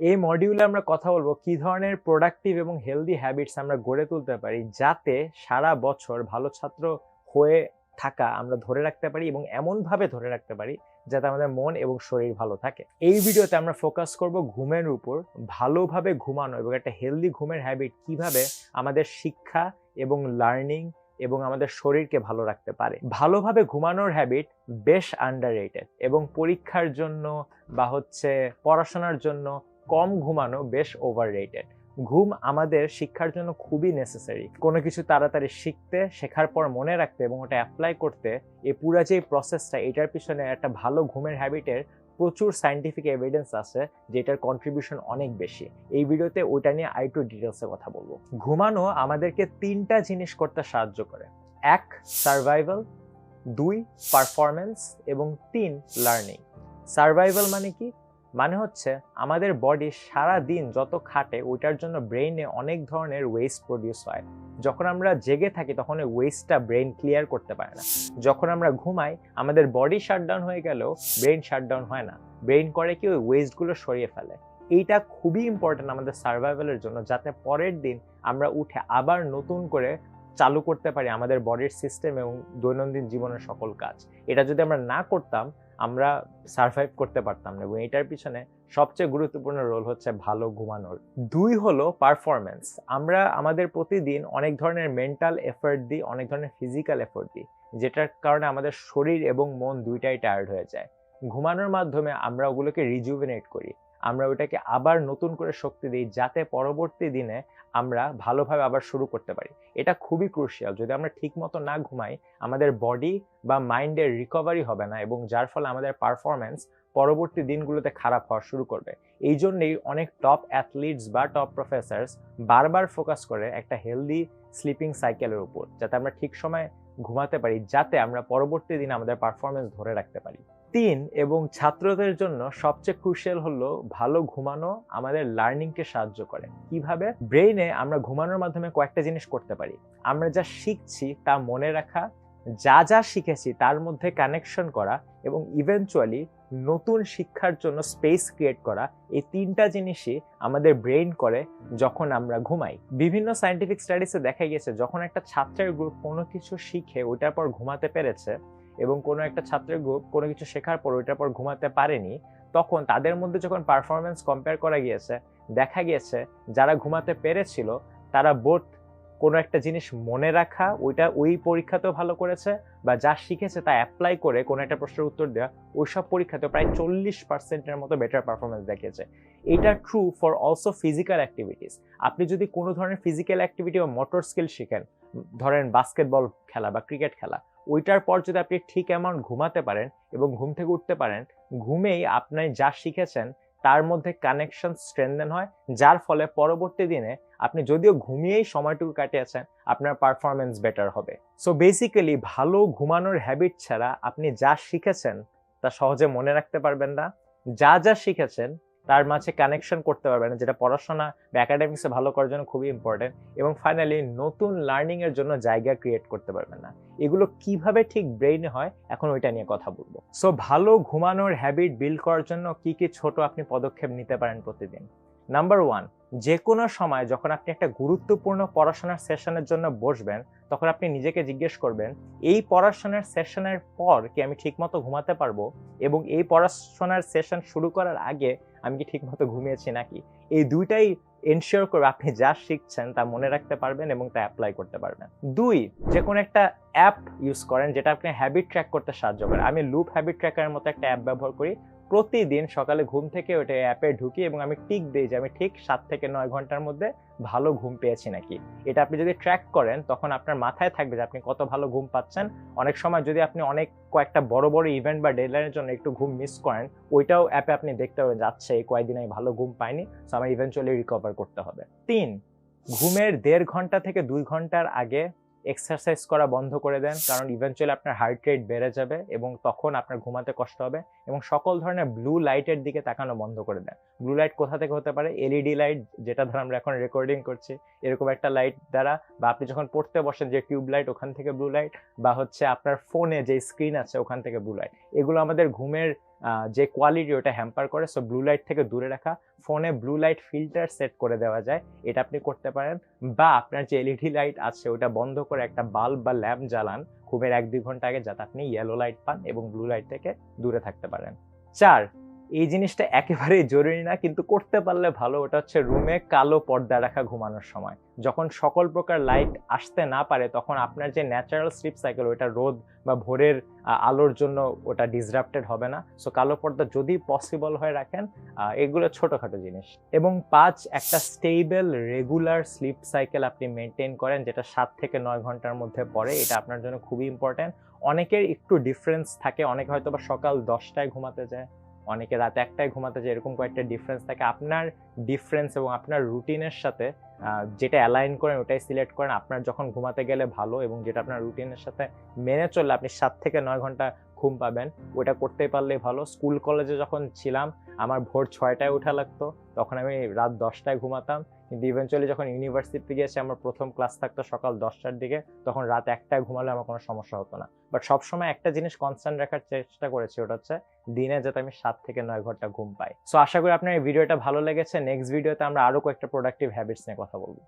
এই মডিউলে আমরা কথা বলব কি ধরনের প্রোডাক্টিভ এবং হেলদি হ্যাবিটস আমরা গড়ে তুলতে পারি যাতে সারা বছর ভালো ছাত্র হয়ে থাকা আমরা ধরে রাখতে পারি এবং এমনভাবে ধরে রাখতে পারি যাতে আমাদের মন এবং শরীর ভালো থাকে। এই ভিডিওতে আমরা ফোকাস করব ঘুমের উপর, ভালোভাবে ঘুমানো এবং একটা হেলদি ঘুমের হ্যাবিট কীভাবে আমাদের শিক্ষা এবং লার্নিং এবং আমাদের শরীরকে ভালো রাখতে পারে। ভালোভাবে ঘুমানোর হ্যাবিট বেশ আন্ডার এবং পরীক্ষার জন্য বা হচ্ছে পড়াশোনার জন্য কম ঘুমানো বেশ ওভার রেটেড ঘুম আমাদের শিক্ষার জন্য খুবই নেসেসারি কোনো কিছু তাড়াতাড়ি শিখতে, শেখার পর মনে রাখতে এবং ওটা অ্যাপ্লাই করতে এ পুরো যে প্রসেসটা এটার পিছনে একটা ভালো ঘুমের হ্যাবিটের প্রচুর সাইন্টিফিক এভিডেন্স আছে, যেটার কন্ট্রিবিউশন অনেক বেশি। এই ভিডিওতে ওইটা নিয়ে আই টু ডিটেলসে কথা বলব। ঘুমানো আমাদেরকে তিনটা জিনিস করতে সাহায্য করে। এক সার্ভাইভাল দুই পারফরমেন্স এবং তিন লার্নিং সার্ভাইভাল মানে কি? মানে হচ্ছে আমাদের বডি সারা দিন যত খাটে, ওইটার জন্য ব্রেইনে অনেক ধরনের ওয়েস্ট প্রডিউস হয়। যখন আমরা জেগে থাকি তখন ওই ওয়েস্টটা ব্রেন ক্লিয়ার করতে পারে না। যখন আমরা ঘুমাই, আমাদের বডি শাটডাউন হয়ে গেলেও ব্রেন শাটডাউন হয় না। ব্রেন করে কি ওই ওয়েস্টগুলো সরিয়ে ফেলে। এইটা খুবই ইম্পর্টেন্ট আমাদের সার্ভাইভালের জন্য, যাতে পরের দিন আমরা উঠে আবার নতুন করে চালু করতে পারি আমাদের বডির সিস্টেম এবং দৈনন্দিন জীবনের সকল কাজ। এটা যদি আমরা না করতাম আমরা সার্ভাইভ করতে পারতাম না এবং এটার পিছনে সবচেয়ে গুরুত্বপূর্ণ রোল হচ্ছে ভালো ঘুমানোর। দুই হলো পারফরমেন্স আমরা আমাদের প্রতিদিন অনেক ধরনের মেন্টাল এফোর্ট দিই, অনেক ধরনের ফিজিক্যাল এফোর্ট দিই, যেটার কারণে আমাদের শরীর এবং মন দুইটাই টায়ার্ড হয়ে যায়। ঘুমানোর মাধ্যমে আমরা ওগুলোকে রিজুভিনেট করি। আমরা ওটাকে আবার নতুন করে শক্তি দিই যাতে পরবর্তী দিনে আমরা ভালোভাবে আবার শুরু করতে পারি। এটা খুবই ক্রুশিয়াল যদি আমরা ঠিকমতো না ঘুমাই, আমাদের বডি বা মাইন্ডের রিকভারি হবে না এবং যার ফলে আমাদের পারফরমেন্স পরবর্তী দিনগুলোতে খারাপ হওয়া শুরু করবে। এই জন্যেই অনেক টপ অ্যাথলিটস বা টপ প্রফেসার্স বারবার ফোকাস করে একটা হেলদি স্লিপিং সাইকেলের উপর, যাতে আমরা ঠিক সময় ঘুমাতে পারি, যাতে আমরা পরবর্তী দিন আমাদের পারফরমেন্স ধরে রাখতে পারি। তিন এবং ছাত্রদের জন্য সবচেয়ে ক্রুশিয়াল হলো ভালো ঘুমানো আমাদের লার্নিংকে সাহায্য করে। কীভাবে? ব্রেইনে আমরা ঘুমানোর মাধ্যমে কয়েকটা জিনিস করতে পারি। আমরা যা শিখছি তা মনে রাখা, যা যা শিখেছি তার মধ্যে কানেকশন করা এবং ইভেনচুয়ালি নতুন শিক্ষার জন্য স্পেস ক্রিয়েট করা, এই তিনটা জিনিসই আমাদের ব্রেইন করে যখন আমরা ঘুমাই। বিভিন্ন সায়েন্টিফিক স্টাডিসে দেখা গেছে যখন একটা ছাত্রের গ্রুপ কোনো কিছু শিখে ওইটার পর ঘুমাতে পেরেছে এবং কোনো একটা ছাত্রের কোনো কিছু শেখার পর ওইটার পর ঘুমাতে পারেনি, তখন তাদের মধ্যে যখন পারফরমেন্স কম্পেয়ার করা গিয়েছে, দেখা গিয়েছে যারা ঘুমাতে পেরেছিল, তারা বোধ কোনো একটা জিনিস মনে রাখা, ওইটা ওই পরীক্ষাতেও ভালো করেছে বা যা শিখেছে তা অ্যাপ্লাই করে কোনো একটা প্রশ্নের উত্তর দেওয়া ওই সব পরীক্ষাতে প্রায় চল্লিশ পার্সেন্টের মতো বেটার পারফরমেন্স দেখিয়েছে। এটা true for also physical activities আপনি যদি কোনো ধরনের ফিজিক্যাল অ্যাক্টিভিটি বা মোটর স্কিল শিখেন, ধরেন বাস্কেটবল খেলা বা ক্রিকেট খেলা ওইটার পর যদি আপনি ঠিক অ্যামাউন্ট ঘুমাতে পারেন এবং ঘুম থেকে উঠতে পারেন, ঘুমেই আপনি যা শিখেছেন তার মধ্যে কানেকশন স্ট্রেনদেন হয়, যার ফলে পরবর্তী দিনে আপনি যদিও ঘুমিয়েই সময়টুকু কাটিয়েছেন, আপনার পারফরমেন্স বেটার হবে। সো বেসিক্যালি ভালো ঘুমানোর হ্যাবিট ছাড়া আপনি যা শিখেছেন তা সহজে মনে রাখতে পারবেন না। যা যা শিখেছেন তার মাঝে কানেকশন করতে পারবে না, যেটা পড়াশোনা বা একাডেমিক্সে ভালো করার জন্য খুবই ইম্পর্টেন্ট এবং ফাইনালি নতুন লার্নিংয়ের জন্য জায়গা ক্রিয়েট করতে পারবে না। এগুলো কীভাবে ঠিক ব্রেইনে হয়, এখন ওইটা নিয়ে কথা বলব। সো ভালো ঘুমানোর হ্যাবিট বিল্ড করার জন্য কি কি ছোট আপনি পদক্ষেপ নিতে পারেন প্রতিদিন? নাম্বার ওয়ান যে কোনো সময় যখন আপনি একটা গুরুত্বপূর্ণ পড়াশোনার সেশনের জন্য বসবেন, তখন আপনি নিজেকে জিজ্ঞেস করবেন, এই পড়াশোনার সেশনের পর কি আমি ঠিকমতো ঘুমাতে পারব? এবং এই পড়াশোনার সেশন শুরু করার আগে আমি কি ঠিকমতো ঘুমিয়েছি নাকি? এই দুইটাই এনশিওর করবে আপনি যা শিখছেন তা মনে রাখতে পারবেন এবং তা অ্যাপ্লাই করতে পারবেন। দুই যে কোনো একটা অ্যাপ ইউজ করেন যেটা আপনি হ্যাবিট ট্র্যাক করতে সাহায্য করে। আমি লুপ হ্যাবিট ট্র্যাকারের মতো একটা অ্যাপ ব্যবহার করি। প্রতিদিন সকালে ঘুম থেকে ওটা অ্যাপে ঢুকি এবং আমি টিক দিই যে আমি ঠিক সাত থেকে নয় ঘণ্টার মধ্যে ভালো ঘুম পেয়েছি নাকি। এটা আপনি যদি ট্র্যাক করেন, তখন আপনার মাথায় থাকবে যে আপনি কত ভালো ঘুম পাচ্ছেন। অনেক সময় যদি আপনি অনেক কয়েকটা বড় বড় ইভেন্ট বা ডেডলাইনের জন্য একটু ঘুম মিস করেন, ওইটাও অ্যাপে আপনি দেখতে পাবেন যাচ্ছে এই কয়েকদিন আমি ভালো ঘুম পাইনি সো আমার ইভেন্চুয়ালি রিকভার করতে হবে। তিন, ঘুমের দেড় ঘণ্টা থেকে দুই ঘণ্টার আগে এক্সারসাইজ করা বন্ধ করে দেন, কারণ ইভেনচুয়ালি আপনার হার্ট রেট বেড়ে যাবে এবং তখন আপনার ঘুমাতে কষ্ট হবে এবং সকল ধরনের ব্লু লাইটের দিকে তাকানো বন্ধ করে দেন। ব্লু লাইট কোথা থেকে হতে পারে? এলইডি লাইট যেটা ধর আমরা এখন রেকর্ডিং করছি। এরকম একটা লাইট দ্বারা বা আপনি যখন পড়তে বসেন যে টিউব লাইট ওখান থেকে ব্লু লাইট বা হচ্ছে আপনার ফোনে যে স্ক্রিন আছে, ওখান থেকে ব্লু লাইট এগুলো আমাদের ঘুমের যে কোয়ালিটি ওটা হ্যাম্পার করে সো ব্লু লাইট থেকে দূরে রাখা। ফোনে ব্লু লাইট ফিল্টার সেট করে দেওয়া যায়, এটা আপনি করতে পারেন। বা আপনার যে এলইডি লাইট আছে, ওটা বন্ধ করে একটা বাল্ব বা ল্যাম্প জ্বালান ঘুমের এক দুই ঘণ্টা আগে, যাতে আপনি ইয়েলো লাইট পান এবং ব্লু লাইট থেকে দূরে থাকতে পারেন। চার এই জিনিসটা একেবারেই জরুরি না, কিন্তু করতে পারলে ভালো। ওটা হচ্ছে রুমে কালো পর্দা রাখা ঘুমানোর সময়। যখন সকল প্রকার লাইট আসতে না পারে, তখন আপনার যে ন্যাচারাল স্লিপ সাইকেল ওটা রোদ বা ভোরের আলোর জন্য ওটা ডিসরাপ্টেড হবে না। সো কালো পর্দা যদি পসিবল হয়ে রাখেন এগুলো ছোটোখাটো জিনিস। এবং পাঁচ, একটা স্টেবল রেগুলার স্লিপ সাইকেল আপনি মেনটেন করেন, যেটা সাত থেকে নয় ঘণ্টার মধ্যে পড়ে, এটা আপনার জন্য খুবই ইম্পর্ট্যান্ট অনেকের একটু ডিফারেন্স থাকে, অনেকে হয়তো বা সকাল দশটায় ঘুমাতে যায়। অনেকে রাত একটায় ঘুমাতে যায় এরকম কয়েকটা ডিফারেন্স থাকে। আপনার ডিফারেন্স এবং আপনার রুটিনের সাথে যেটা অ্যালাইন করেন, ওটাই সিলেক্ট করেন। আপনার যখন ঘুমাতে গেলে ভালো এবং যেটা আপনার রুটিনের সাথে মেনে চললে, আপনি সাত থেকে নয় ঘণ্টা ঘুম পাবেন। ওটা করতে পারলে ভালো। স্কুল, কলেজে যখন ছিলাম, আমার ভোর ছয়টায় ওঠা লাগতো। তখন আমি রাত দশটায় ঘুমাতাম। কিন্তু ইভেনচুয়ালি যখন ইউনিভার্সিটিতে গিয়েছে, আমার প্রথম ক্লাস থাকতো সকাল দশটার দিকে। তখন রাত একটায় ঘুমালে আমার কোনো সমস্যা হতো না। বাট সবসময় একটা জিনিস কনস্ট্যান্ট রাখার চেষ্টা করেছি, ওটা হচ্ছে দিনে যাতে আমি সাত থেকে নয় ঘণ্টা ঘুম পাই। সো আশা করি আপনার এই ভিডিওটা ভালো লেগেছে। নেক্সট ভিডিওতে আমরা আরও কয়েকটা প্রোডাক্টিভ হ্যাবিটস নিয়ে কথা বলব।